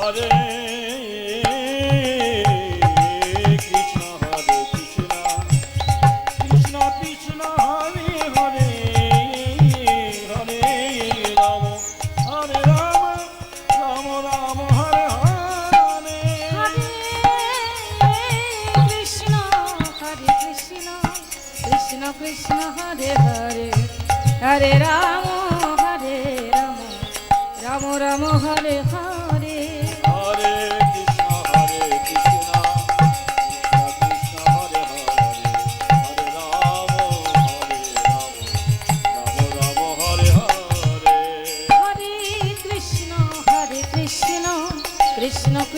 Hare Krishna Hare Krishna Krishna Krishna Hare Hare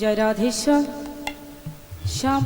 Jai Radheshwar Shyam.